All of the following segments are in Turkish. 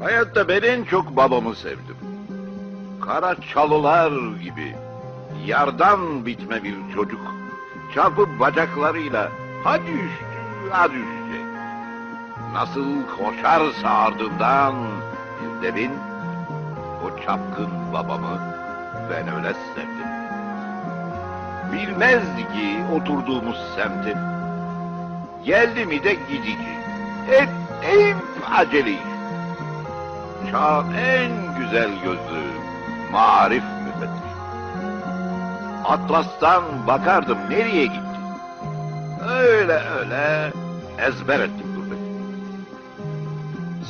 Hayatta ben en çok babamı sevdim. Kara çalılar gibi yardan bitme bir çocuk çarpıp bacaklarıyla hadi üstü hadi üstü. Nasıl koşarsa ardından bir o çapkın babamı ben öyle sevdim. Bilmezdi ki oturduğumuz semtin. Geldi mi de gidici. Hep, hep acele iş. Çağın en güzel gözlü marif müfettiş. Atlas'tan bakardım nereye gitti. Öyle öyle ezber ettim durduk.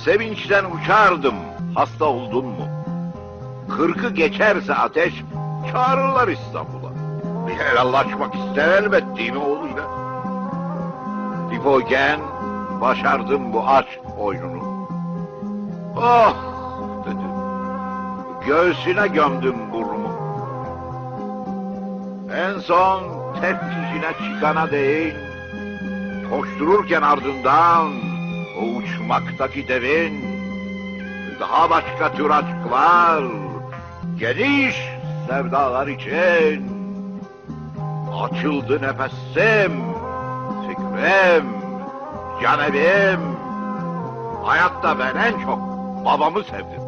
Sevinçten uçardım hasta oldun mu? Kırkı geçerse ateş çağırırlar İstanbul'a. Bir helallaşmak ister elbet değil mi oğluyla? Dipogen başardım bu aşk oyununu. Oh. Göğsüne gömdüm burnumu. En son teftişine çıkana değin. Koştururken ardından o uçmaktaki devin daha başka tür aşklar, geniş sevdalar için açıldı nefesim, fikrim, canevim. Hayatta ben en çok babamı sevdim.